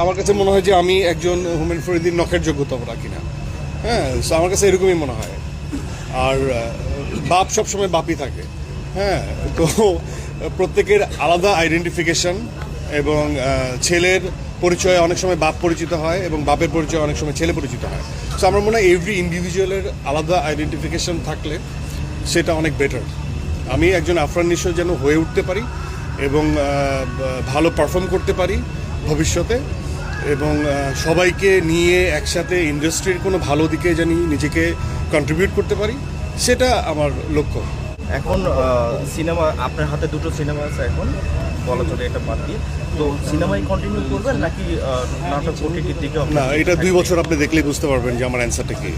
আমার কাছে মনে হয় যে আমি একজন হুমেন ফরিদির নখের যোগ্যতা রাখি না হ্যাঁ আমার কাছে এরকমই মনে হয়। আর বাপ সবসময় বাপই থাকে। হ্যাঁ তো প্রত্যেকের আলাদা আইডেন্টিফিকেশন এবং ছেলের পরিচয়ে অনেক সময় বাপ পরিচিত হয় এবং বাপের পরিচয়ে অনেক সময় ছেলে পরিচিত হয়। সো আমার মনে হয় এভরি ইন্ডিভিজুয়ালের আলাদা আইডেন্টিফিকেশন থাকলে সেটা অনেক বেটার আমি একজন আফরান নিশো যেন হয়ে উঠতে পারি এবং ভালো পারফর্ম করতে পারি। ভবিষ্যতে এবং সবাইকে নিয়ে একসাথে ইন্ডাস্ট্রির কোনো ভালো দিকে জানি নিজেকে কন্ট্রিবিউট করতে পারি সেটা আমার লক্ষ্য। এখন সিনেমা আপনার হাতে দুটো সিনেমা আছে এখন বলা চলে এটা বাদ দিয়ে। তো সিনেমাই কন্টিনিউ করবেন নাকি নাটক ওটিটির দিকে না এটা দুই বছর আপনি দেখলেই বুঝতে পারবেন যে আমার অ্যান্সারটা কি।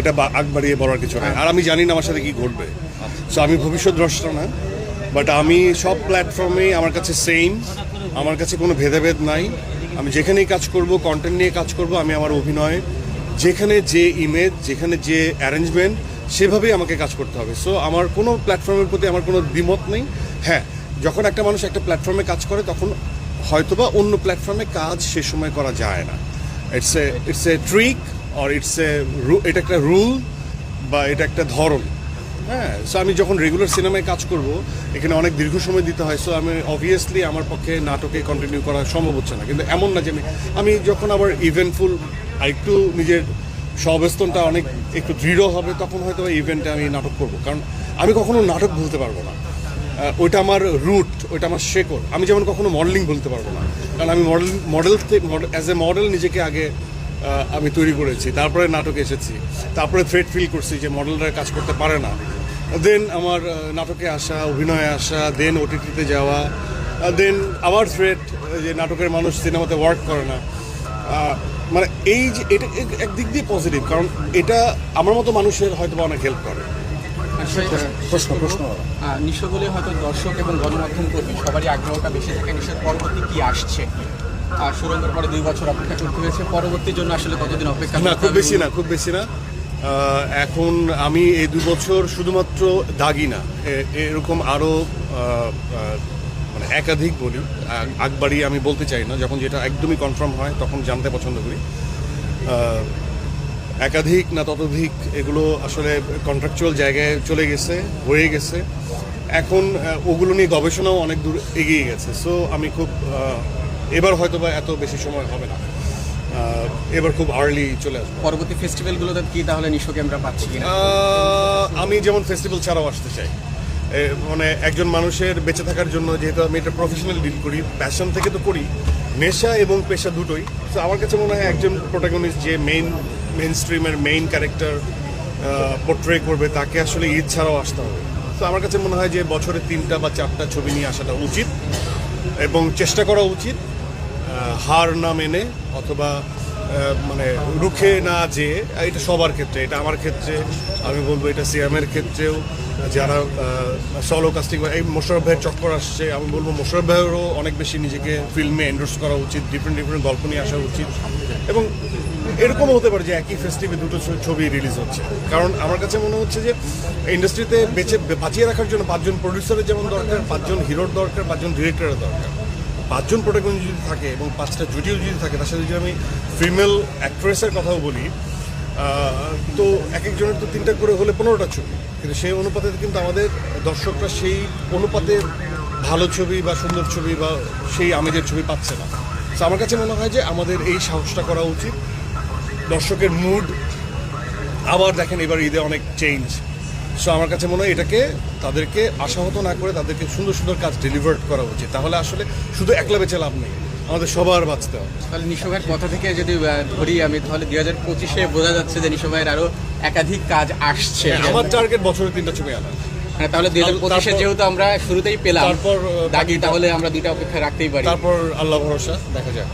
এটা আগ বাড়িয়ে বলার কিছু নাই। আর আমি জানি না আমার সাথে কি ঘটবে। সো আমি ভবিষ্যৎ দ্রষ্টা না। বাট আমি সব প্ল্যাটফর্মেই আমার কাছে সেম আমার কাছে কোনো ভেদাভেদ নাই। আমি যেখানেই কাজ করব কন্টেন্ট নিয়ে কাজ করব, আমি আমার অভিনয়, যেখানে যে ইমেজ যেখানে যে অ্যারেঞ্জমেন্ট সেভাবেই আমাকে কাজ করতে হবে। সো আমার কোনো প্ল্যাটফর্মের প্রতি আমার কোনো দ্বিমত নেই। হ্যাঁ যখন একটা মানুষ একটা প্ল্যাটফর্মে কাজ করে, তখন হয়তোবা অন্য প্ল্যাটফর্মে কাজ সে সময় করা যায় না। It's a it's a trick or it's a এটা একটা রুল বা এটা একটা ধরন। হ্যাঁ সো আমি যখন রেগুলার সিনেমায় কাজ করব, এখানে অনেক দীর্ঘ সময় দিতে হয় সো আমি অবভিয়াসলি আমার পক্ষে নাটকে কন্টিনিউ করা সম্ভব হচ্ছে না। কিন্তু এমন না যে আমি আমি যখন আবার ইভেন্টফুল একটু নিজের সবস্তনটা অনেক একটু দৃঢ় হবে, তখন হয়তো ইভেন্টে আমি নাটক করব। কারণ আমি কখনো নাটক ভুলতে পারব না। ওইটা আমার রুট ওইটা আমার শেকড়। আমি যেমন কখনো মডেলিং বলতে পারব না। কারণ আমি মডেল মডেল থেকে অ্যাজ এ মডেল নিজেকে আগে আমি তৈরি করেছি। তারপরে নাটকে এসেছি। তারপরে থ্রেড ফিল করছি যে মডেলরা কাজ করতে পারে না। দেন আমার নাটকে আসা অভিনয়ে আসা দেন ওটিটিতে যাওয়া দেন আবার থ্রেড যে নাটকের মানুষ সিনেমাতে ওয়ার্ক করে না। মানে এই যে এটা এক- একদিক দিয়ে পজিটিভ কারণ এটা আমার মতো মানুষের হয়তো বা অনেক হেল্প করে। প্রশ্ন প্রশ্ন। নিশ্চয় বলে হয়তো দর্শক এবং গণমাধ্যম কর্মী সবারই আগ্রহটা বেশি থাকে। নিশ্চয় পরবর্তী কি আসছে? আর সুরঙ্গের পরে দুই বছর অপেক্ষা করতে হয়েছে। পরবর্তীর জন্য আসলে কতদিন অপেক্ষা না খুব বেশি না খুব বেশি না। এখন আমি এই দু বছর শুধুমাত্র দাগি না। এরকম আরও মানে একাধিক বলি আ- আকবাড়ি আমি বলতে চাই না। যখন যেটা একদমই কনফার্ম হয়, তখন জানতে পছন্দ করি। একাধিক না ততোধিক এগুলো আসলে কন্ট্রাকচুয়াল জায়গায় চলে গেছে, হয়ে গেছে। এখন ওগুলো নিয়ে গবেষণাও অনেক দূর এগিয়ে গেছে। সো আমি খুব এবার হয়তো বা এত বেশি সময় হবে না। এবার খুব আর্লি চলে আসবে। পরবর্তী ফেস্টিভ্যালগুলোতে কি তাহলে নিশ্চয়কে আমরা পাচ্ছি কিনা? আমি যেমন ফেস্টিভ্যাল ছাড়াও আসতে চাই। মানে একজন মানুষের বেঁচে থাকার জন্য যেহেতু আমি এটা প্রফেশনাল ডিল করি প্যাশন থেকে তো করি নেশা এবং পেশা দুটোই। তো আমার কাছে মনে হয় একজন প্রোটাগনিস্ট যে মেইন মেইন স্ট্রিমের মেইন ক্যারেক্টার পোর্ট্রে করবে তাকে আসলে ঈদ ছাড়াও আসতে হবে। তো আমার কাছে মনে হয় যে বছরে তিনটা বা চারটা ছবি নিয়ে আসাটা উচিত এবং চেষ্টা করা উচিত। হার না মেনে অথবা মানে রুখে না যে এটা সবার ক্ষেত্রে, এটা আমার ক্ষেত্রে, আমি বলব এটা সিএমের ক্ষেত্রেও, যারা সলো কাস্টিং এই মোশারফ ভাইয়ের চক্কর আসছে, আমি বলব মোশারফ ভাইয়েরও অনেক বেশি নিজেকে ফিল্মে এন্ডোর্স করা উচিত ডিফারেন্ট ডিফারেন্ট গল্প নিয়ে আসা উচিত। এবং এরকমও হতে পারে যে একই ফেস্টিভে দুটো ছবি রিলিজ হচ্ছে। কারণ আমার কাছে মনে হচ্ছে যে ইন্ডাস্ট্রিতে বেঁচে বাঁচিয়ে রাখার জন্য পাঁচজন প্রডিউসারের যেমন দরকার, পাঁচজন হিরোর দরকার, পাঁচজন ডিরেক্টরের দরকার। পাঁচজন প্রোটাগনিস্ট যদি থাকে এবং পাঁচটা জুটিও যদি থাকে, তার সাথে যদি আমি ফিমেল অ্যাক্ট্রেসের কথাও বলি তো এক একজনের তো তিনটা করে হলে পনেরোটা ছবি। কিন্তু সেই অনুপাতে কিন্তু আমাদের দর্শকরা সেই অনুপাতে ভালো ছবি বা সুন্দর ছবি বা সেই আমেজের ছবি পাচ্ছে না। তো আমার কাছে মনে হয় যে আমাদের এই সাহসটা করা উচিত। দর্শকের মুড আবার দেখেন এবার ঈদে অনেক চেঞ্জ সো আমার কাছে মনে হয় এটাকে তাদেরকে আশাহত না করে তাদেরকে সুন্দর সুন্দর কাজ ডেলিভার করা উচিত। তাহলে আসলে শুধু একলা বেঁচে লাভ নেই আমাদের সবার বাঁচতে হবে। তাহলে নিশোভাইয়ের কথা থেকে যদি ধরি আমি তাহলে দুই হাজার পঁচিশে বোঝা যাচ্ছে যে নিশোভাইয়ের আরও একাধিক কাজ আসছে। আমার টার্গেট বছরে তিনটা ছবি আনা। মানে তাহলে দুই হাজার পঁচিশে যেহেতু আমরা শুরুতেই পেলাম তারপর, দাগি তাহলে আমরা দুইটা অপেক্ষা রাখতেই পারি। তারপর আল্লাহ ভরসা দেখা যাক।